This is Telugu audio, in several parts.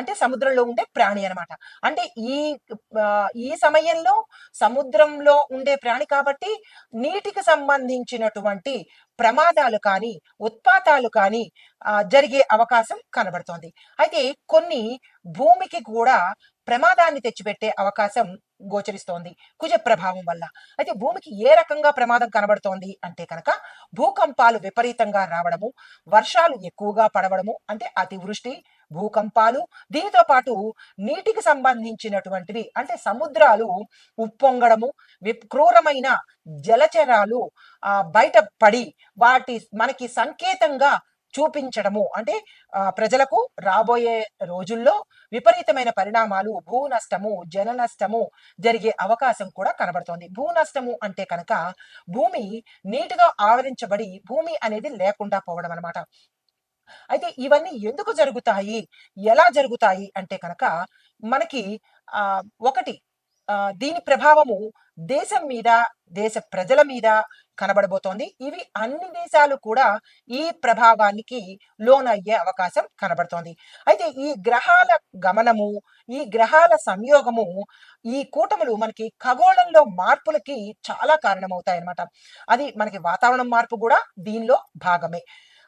అంటే సముద్రంలో ఉండే ప్రాణి అన్నమాట. అంటే ఈ ఈ సమయంలో సముద్రంలో ఉండే ప్రాణి కాబట్టి నీటికి సంబంధించినటువంటి ప్రమాదాలు కానీ ఉత్పాతాలు కానీ జరిగే అవకాశం కనబడుతోంది. అయితే కొన్ని భూమికి కూడా ప్రమాదాన్ని తెచ్చిపెట్టే అవకాశం గోచరిస్తోంది కుజ ప్రభావం వల్ల. అయితే భూమికి ఏ రకంగా ప్రమాదం కనబడుతోంది అంటే కనుక భూకంపాలు విపరీతంగా రావడము వర్షాలు ఎక్కువగా పడవడము అంటే అతివృష్టి భూకంపాలు దీనితో పాటు నీటికి సంబంధించినటువంటివి అంటే సముద్రాలు ఉప్పొంగడము క్రూరమైన జలచరాలు ఆ బయట పడి వాటి మనకి సంకేతంగా చూపించడము. అంటే ప్రజలకు రాబోయే రోజుల్లో విపరీతమైన పరిణామాలు భూ నష్టము జన నష్టము జరిగే అవకాశం కూడా కనబడుతోంది. భూ నష్టము అంటే కనుక భూమి నీటితో ఆవరించబడి భూమి అనేది లేకుండా పోవడం అన్నమాట అయితే ఇవన్నీ ఎందుకు జరుగుతాయి? ఎలా జరుగుతాయి? అంటే కనుక మనకి ఆ ఒకటి దీని ప్రభావము దేశం మీద దేశ ప్రజల మీద కనబడబోతోంది. ఇవి అన్ని దేశాలు కూడా ఈ ప్రభావానికి లోనయ్యే అవకాశం కనబడుతోంది. అయితే ఈ గ్రహాల గమనము ఈ గ్రహాల సంయోగము ఈ కూటములు మనకి ఖగోళంలో మార్పులకి చాలా కారణమవుతాయి అన్నమాట అది మనకి వాతావరణం మార్పు కూడా దీనిలో భాగమే.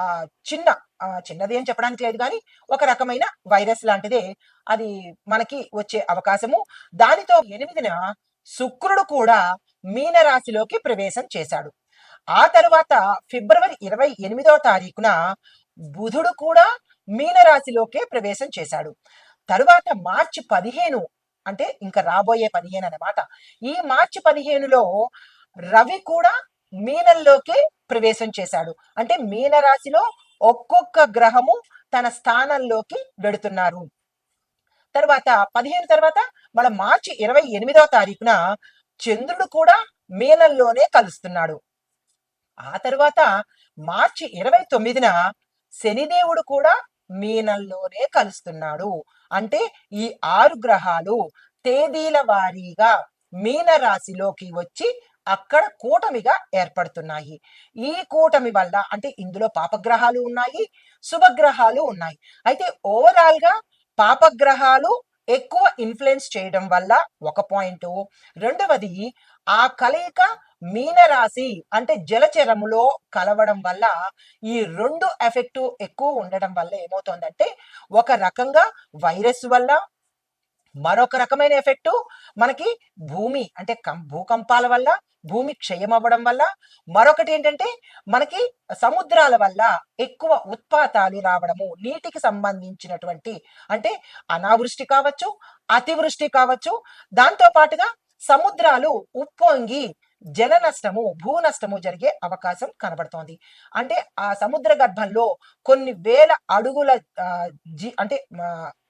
ఆ, చిన్న ఆ, చిన్నది అని చెప్పడానికి లేదు కానీ ఒక రకమైన వైరస్ లాంటిదే. అది మనకి వచ్చే అవకాశము. దానితో ఎనిమిదిన శుక్రుడు కూడా మీనరాశిలోకి ప్రవేశం చేశాడు. ఆ తరువాత ఫిబ్రవరి ఇరవై ఎనిమిదవ తారీఖున బుధుడు కూడా మీనరాశిలోకే ప్రవేశం చేశాడు. తరువాత మార్చి పదిహేను అంటే ఇంకా రాబోయే పదిహేను అన్నమాట ఈ మార్చి పదిహేనులో రవి కూడా మీనంలోకి ప్రవేశం చేశాడు. అంటే మీనరాశిలో ఒక్కొక్క గ్రహము తన స్థానంలోకి వెడుతున్నారు. తర్వాత పదిహేను తర్వాత మన మార్చి ఇరవై ఎనిమిదవ తారీఖున చంద్రుడు కూడా మీనంలోనే కలుస్తున్నాడు. ఆ తర్వాత మార్చి ఇరవై తొమ్మిదిన శనిదేవుడు కూడా మీనంలోనే కలుస్తున్నాడు. అంటే ఈ ఆరు గ్రహాలు తేదీల వారీగా మీన రాశిలోకి వచ్చి అక్కడ కూటమిగా ఏర్పడుతున్నాయి. ఈ కూటమి వల్ల అంటే ఇందులో పాపగ్రహాలు ఉన్నాయి శుభగ్రహాలు ఉన్నాయి. అయితే ఓవరాల్గా పాపగ్రహాలు ఎక్కువ ఇన్ఫ్లుయెన్స్ చేయడం వల్ల ఒక పాయింట్ రెండవది ఆ కలయిక మీనరాశి అంటే జలచరములో కలవడం వల్ల ఈ రెండు ఎఫెక్టు ఎక్కువ ఉండడం వల్ల ఏమవుతోందంటే ఒక రకంగా వైరస్ వల్ల మరొక రకమైన ఎఫెక్ట్ మనకి భూమి అంటే కం- భూకంపాల వల్ల భూమి క్షయం అవ్వడం వల్ల. మరొకటి ఏంటంటే మనకి సముద్రాల వల్ల ఎక్కువ ఉత్పాతాలు రావడము నీటికి సంబంధించినటువంటి అంటే అనావృష్టి కావచ్చు అతివృష్టి కావచ్చు. దాంతో పాటుగా సముద్రాలు ఉప్పొంగి జల నష్టము భూ నష్టము జరిగే అవకాశం కనబడుతోంది. అంటే ఆ సముద్ర గర్భంలో కొన్ని వేల అడుగుల జీ అంటే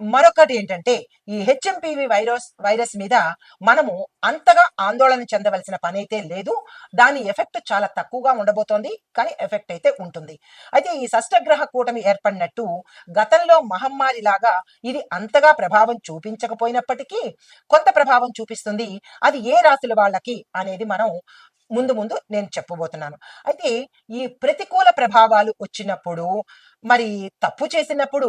మరొకటి ఏంటంటే ఈ హెచ్ఎంపివి వైరస్ వైరస్ మీద మనము అంతగా ఆందోళన చెందవలసిన పని అయితే లేదు. దాని ఎఫెక్ట్ చాలా తక్కువగా ఉండబోతోంది కానీ ఎఫెక్ట్ అయితే ఉంటుంది. అయితే ఈ షష్టగ్రహ కూటమి ఏర్పడినట్టు గతంలో మహమ్మారి లాగా ఇది అంతగా ప్రభావం చూపించకపోయినప్పటికీ కొంత ప్రభావం చూపిస్తుంది. అది ఏ రాశుల వాళ్ళకి అనేది మనం ముందు ముందు నేను చెప్పబోతున్నాను. అయితే ఈ ప్రతికూల ప్రభావాలు వచ్చినప్పుడు మరి తప్పు చేసినప్పుడు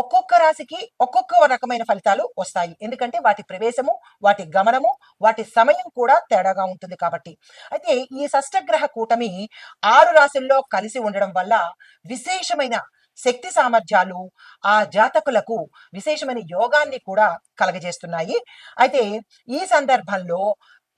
ఒక్కొక్క రాశికి ఒక్కొక్క రకమైన ఫలితాలు వస్తాయి. ఎందుకంటే వాటి ప్రవేశము వాటి గమనము వాటి సమయం కూడా తేడాగా ఉంటుంది కాబట్టి. అయితే ఈ షష్టగ్రహ కూటమి ఆరు రాశుల్లో కలిసి ఉండడం వల్ల విశేషమైన శక్తి సామర్థ్యాలు ఆ జాతకులకు విశేషమైన యోగాన్ని కూడా కలగజేస్తున్నాయి. అయితే ఈ సందర్భంలో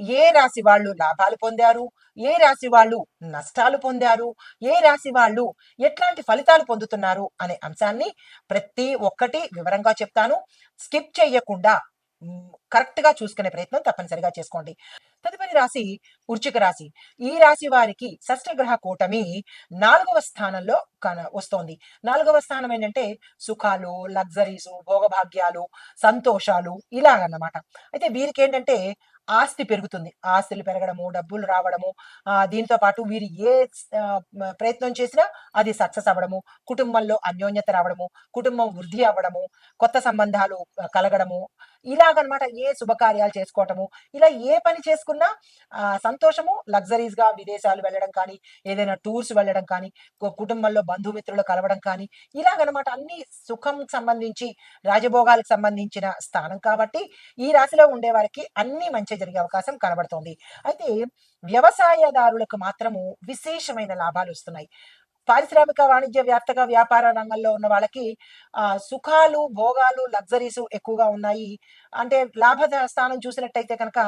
ఏ రాశి వాళ్ళు లాభాలు పొందారు? ఏ రాశి వాళ్ళు నష్టాలు పొందారు? ఏ రాశి వాళ్ళు ఎట్లాంటి ఫలితాలు పొందుతున్నారు? అనే అంశాన్ని ప్రతి ఒక్కటి వివరంగా చెప్తాను. స్కిప్ చేయకుండా కరెక్ట్గా చూసుకునే ప్రయత్నం తప్పనిసరిగా చేసుకోండి. తదుపరి రాశి వృచ్చిక రాశి. ఈ రాశి వారికి షష్టగ్రహ కూటమి నాలుగవ స్థానంలో కన వస్తోంది. నాలుగవ స్థానం ఏంటంటే సుఖాలు లగ్జరీస్ భోగభాగ్యాలు సంతోషాలు ఇలాగన్నమాట. అయితే వీరికి ఏంటంటే ఆస్తి పెరుగుతుంది. ఆస్తులు పెరగడము డబ్బులు రావడము దీంతో పాటు వీరు ఏ ప్రయత్నం చేసినా అది సక్సెస్ అవ్వడము కుటుంబంలో అన్యోన్యత రావడము కుటుంబం వృద్ధి అవ్వడము కొత్త సంబంధాలు కలగడము ఇలాగనమాట ఏ శుభకార్యాలు చేసుకోవటము ఇలా ఏ పని చేసుకున్నా ఆ, సంతోషము లగ్జరీస్గా విదేశాలు వెళ్ళడం కానీ ఏదైనా టూర్స్ వెళ్ళడం కానీ కుటుంబంలో బంధుమిత్రులు కలవడం కానీ ఇలాగనమాట అన్ని సుఖం సంబంధించి రాజభోగాలకు సంబంధించిన స్థానం కాబట్టి ఈ రాశిలో ఉండే వారికి అన్ని మంచి జరిగే అవకాశం కనబడుతోంది. అయితే వ్యవసాయదారులకు మాత్రము విశేషమైన లాభాలు వస్తున్నాయి. పారిశ్రామిక వాణిజ్య వ్యాప్తగా వ్యాపార రంగంలో ఉన్న వాళ్ళకి ఆ సుఖాలు భోగాలు లగ్జరీస్ ఎక్కువగా ఉన్నాయి. అంటే లాభ స్థానం చూసినట్టయితే కనుక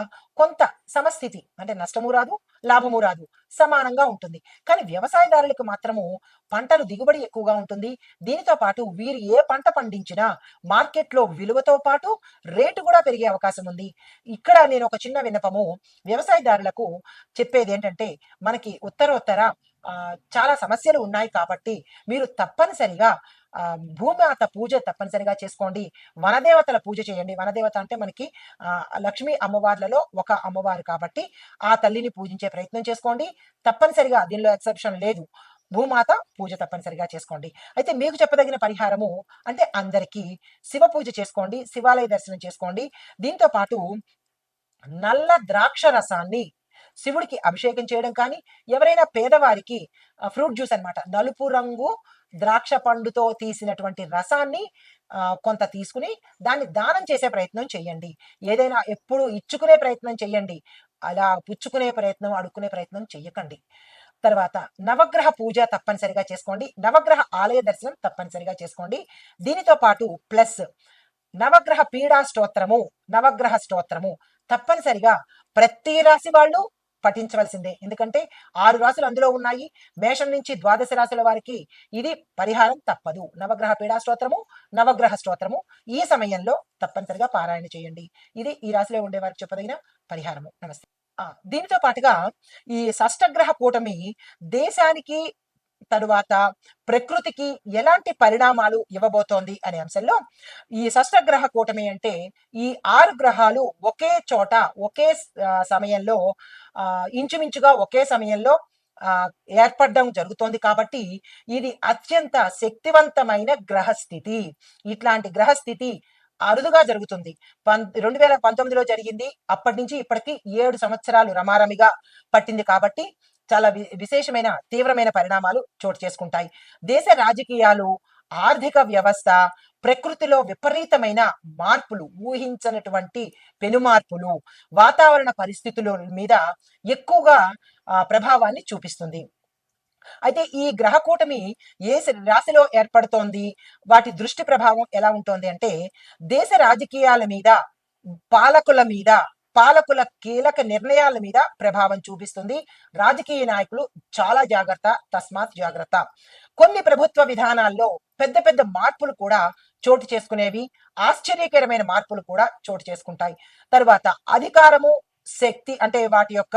కొంత సమస్థితి అంటే నష్టము రాదు లాభము రాదు సమానంగా ఉంటుంది. కానీ వ్యవసాయదారులకు మాత్రము పంటలు దిగుబడి ఎక్కువగా ఉంటుంది. దీనితో పాటు వీరు ఏ పంట పండించినా మార్కెట్లో విలువతో పాటు రేటు కూడా పెరిగే అవకాశం ఉంది. ఇక్కడ నేను ఒక చిన్న విన్నపము. వ్యవసాయదారులకు చెప్పేది ఏంటంటే మనకి ఉత్తరోత్తర చాలా సమస్యలు ఉన్నాయి కాబట్టి మీరు తప్పనిసరిగా భూమాత పూజ తప్పనిసరిగా చేసుకోండి. వనదేవతల పూజ చేయండి. వనదేవత అంటే మనకి లక్ష్మీ అమ్మవార్లలో ఒక అమ్మవారు కాబట్టి ఆ తల్లిని పూజించే ప్రయత్నం చేసుకోండి. తప్పనిసరిగా దీనిలో ఎక్సెప్షన్ లేదు. భూమాత పూజ తప్పనిసరిగా చేసుకోండి. అయితే మీకు చెప్పదగిన పరిహారము అంటే అందరికీ శివ పూజ చేసుకోండి శివాలయ దర్శనం చేసుకోండి. దీంతో పాటు నల్ల ద్రాక్ష రసాన్ని శివుడికి అభిషేకం చేయడం కానీ ఎవరైనా పేదవారికి ఫ్రూట్ జ్యూస్ అనమాట నలుపు రంగు ద్రాక్ష పండుతో తీసినటువంటి రసాన్ని కొంత తీసుకుని దాన్ని దానం చేసే ప్రయత్నం చేయండి. ఏదైనా ఎప్పుడు ఇచ్చుకునే ప్రయత్నం చేయండి. అలా పుచ్చుకునే ప్రయత్నం అడుక్కునే ప్రయత్నం చెయ్యకండి. తర్వాత నవగ్రహ పూజ తప్పనిసరిగా చేసుకోండి. నవగ్రహ ఆలయ దర్శనం తప్పనిసరిగా చేసుకోండి. దీనితో పాటు ప్లస్ నవగ్రహ పీడా స్తోత్రము నవగ్రహ స్తోత్రము తప్పనిసరిగా ప్రతి రాశి వాళ్ళు పఠించవలసిందే. ఎందుకంటే ఆరు రాశులు అందులో ఉన్నాయి. మేషం నుంచి ద్వాదశ రాశుల వారికి ఇది పరిహారం తప్పదు. నవగ్రహ పీడా స్తోత్రము నవగ్రహ స్తోత్రము ఈ సమయంలో తప్పనిసరిగా పారాయణ చేయండి. ఇది ఈ రాశిలో ఉండే వారికి చెప్పదగిన పరిహారము. నమస్తే. దీనితో పాటుగా ఈ షష్టగ్రహ కూటమి దేశానికి తరువాత ప్రకృతికి ఎలాంటి పరిణామాలు ఇవ్వబోతోంది అనే అంశంలో ఈ షష్టగ్రహ కూటమి అంటే ఈ ఆరు గ్రహాలు ఒకే చోట ఒకే సమయంలో ఆ, ఇంచుమించుగా ఒకే సమయంలో ఆ, ఏర్పడడం జరుగుతోంది కాబట్టి ఇది అత్యంత శక్తివంతమైన గ్రహస్థితి. ఇట్లాంటి గ్రహస్థితి అరుదుగా జరుగుతుంది. పం రెండు వేల పంతొమ్మిదిలో జరిగింది. అప్పటి నుంచి ఇప్పటికి ఏడు సంవత్సరాలు రమారమిగా పట్టింది కాబట్టి చాలా విశేషమైన తీవ్రమైన పరిణామాలు చోటు చేసుకుంటాయి. దేశ రాజకీయాలు ఆర్థిక వ్యవస్థ ప్రకృతిలో విపరీతమైన మార్పులు ఊహించనటువంటి పెనుమార్పులు వాతావరణ పరిస్థితుల మీద ఎక్కువగా ప్రభావాన్ని చూపిస్తుంది. అయితే ఈ గ్రహ కూటమి ఏ రాశిలో ఏర్పడుతోంది? వాటి దృష్టి ప్రభావం ఎలా ఉంటుంది అంటే దేశ రాజకీయాల మీద పాలకుల మీద పాలకుల కీలక నిర్ణయాల మీద ప్రభావం చూపిస్తుంది. రాజకీయ నాయకులు చాలా జాగ్రత్త తస్మాత్ జాగ్రత్త. కొన్ని ప్రభుత్వ విధానాల్లో పెద్ద పెద్ద మార్పులు కూడా చోటు చేసుకునేవి ఆశ్చర్యకరమైన మార్పులు కూడా చోటు చేసుకుంటాయి. తర్వాత అధికారము శక్తి అంటే వాటి యొక్క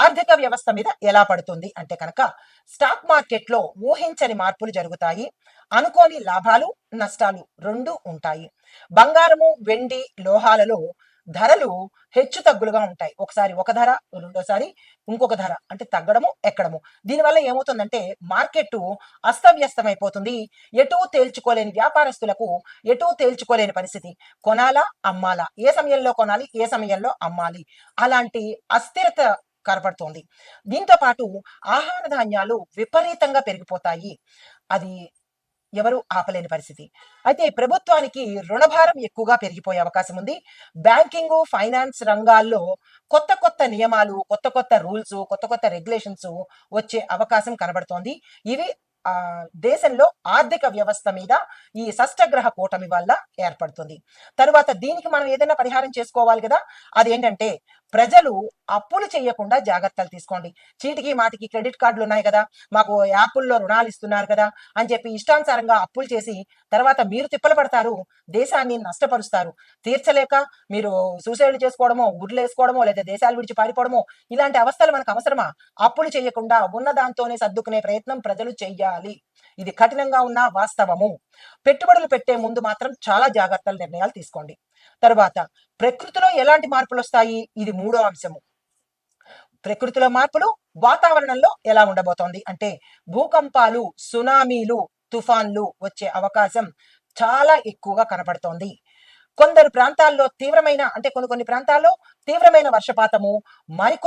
ఆర్థిక వ్యవస్థ మీద ఎలా పడుతుంది అంటే కనుక స్టాక్ మార్కెట్లో ఊహించని మార్పులు జరుగుతాయి. అనుకోని లాభాలు నష్టాలు రెండు ఉంటాయి. బంగారము వెండి లోహాలలో ధరలు హెచ్చు తగ్గులుగా ఉంటాయి. ఒకసారి ఒక ధర రెండోసారి ఇంకొక ధర అంటే తగ్గడము ఎక్కడము. దీనివల్ల ఏమవుతుందంటే మార్కెట్ అస్తవ్యస్తమైపోతుంది. ఎటూ తేల్చుకోలేని వ్యాపారస్తులకు ఎటూ తేల్చుకోలేని పరిస్థితి. కొనాలా అమ్మాలా? ఏ సమయంలో కొనాలి ఏ సమయంలో అమ్మాలి? అలాంటి అస్థిరత కనపడుతోంది. దీంతో పాటు ఆహార ధాన్యాలు విపరీతంగా పెరిగిపోతాయి. అది ఎవరు ఆపలేని పరిస్థితి. అయితే ప్రభుత్వానికి రుణభారం ఎక్కువగా పెరిగిపోయే అవకాశం ఉంది. బ్యాంకింగ్ ఫైనాన్స్ రంగాల్లో కొత్త కొత్త నియమాలు కొత్త కొత్త రూల్స్ కొత్త కొత్త రెగ్యులేషన్స్ వచ్చే అవకాశం కనబడుతోంది. ఇవి ఆ దేశంలో ఆర్థిక వ్యవస్థ మీద ఈ షష్టగ్రహ కూటమి వల్ల ఏర్పడుతుంది. తరువాత దీనికి మనం ఏదైనా పరిహారం చేసుకోవాలి కదా? అదేంటంటే ప్రజలు అప్పులు చేయకుండా జాగ్రత్తలు తీసుకోండి. చీటికి మాటికి క్రెడిట్ కార్డులు ఉన్నాయి కదా మాకు యాప్ల్లో రుణాలు ఇస్తున్నారు కదా అని చెప్పి ఇష్టానుసారంగా అప్పులు చేసి తర్వాత మీరు తిప్పలు పడతారు దేశాన్ని నష్టపరుస్తారు. తీర్చలేక మీరు సూసైడ్ చేసుకోవడమో గుడ్లు వేసుకోవడమో లేదా దేశాలు విడిచి పారిపోవడమో ఇలాంటి అవస్థలు మనకు అవసరమా? అప్పులు చేయకుండా ఉన్న దాంతోనే సర్దుకునే ప్రయత్నం ప్రజలు చెయ్యాలి ఇది కఠినంగా ఉన్న వాస్తవము. పెట్టుబడులు పెట్టే ముందు మాత్రం చాలా జాగ్రత్తల నిర్ణయాలు తీసుకోండి. తర్వాత ప్రకృతిలో ఎలాంటి మార్పులు వస్తాయి? ఇది మూడో అంశము. ప్రకృతిలో మార్పులు వాతావరణంలో ఎలా ఉండబోతోంది? అంటే భూకంపాలు సునామీలు తుఫాన్లు వచ్చే అవకాశం చాలా ఎక్కువగా కనపడుతోంది. కొందరు ప్రాంతాల్లో తీవ్రమైన అంటే కొన్ని కొన్ని ప్రాంతాల్లో తీవ్రమైన వర్షపాతము మరికొన్ని